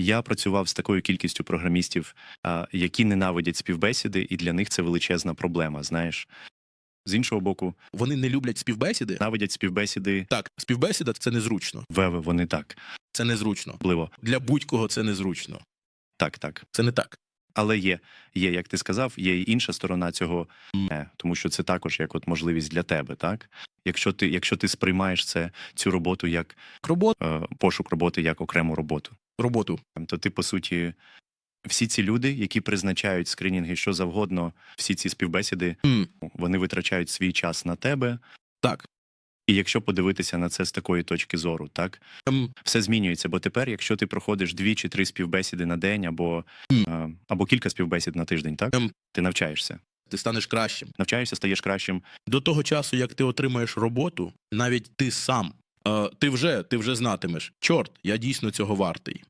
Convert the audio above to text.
Я працював з такою кількістю програмістів, які ненавидять співбесіди, і для них це величезна проблема. Знаєш, з іншого боку, Вони не люблять співбесіди. навидять співбесіди. Так, співбесіда це незручно. Веве, вони так. Це незручно. Пливо. Для будь-кого це незручно. Так, так. Це не так. Але є, є, як ти сказав, є і інша сторона цього, е, тому що це також як от можливість для тебе, так? Якщо ти, якщо ти сприймаєш це цю роботу як Роботу, е, пошук роботи як окрему роботу, роботу. то ти по суті. Всі ці люди, які призначають скринінги, що завгодно, всі ці співбесіди, М, вони витрачають свій час на тебе. Так. І якщо подивитися на це з такої точки зору, так Ем, все змінюється. Бо тепер, якщо ти проходиш дві чи три співбесіди на день, або, Мгм. е, або кілька співбесід на тиждень, так Ем. ти навчаєшся. ти станеш кращим. Навчаєшся, стаєш кращим. До того часу, як ти отримаєш роботу, навіть ти сам, ти вже ти вже знатимеш, чорт, я дійсно цього вартий.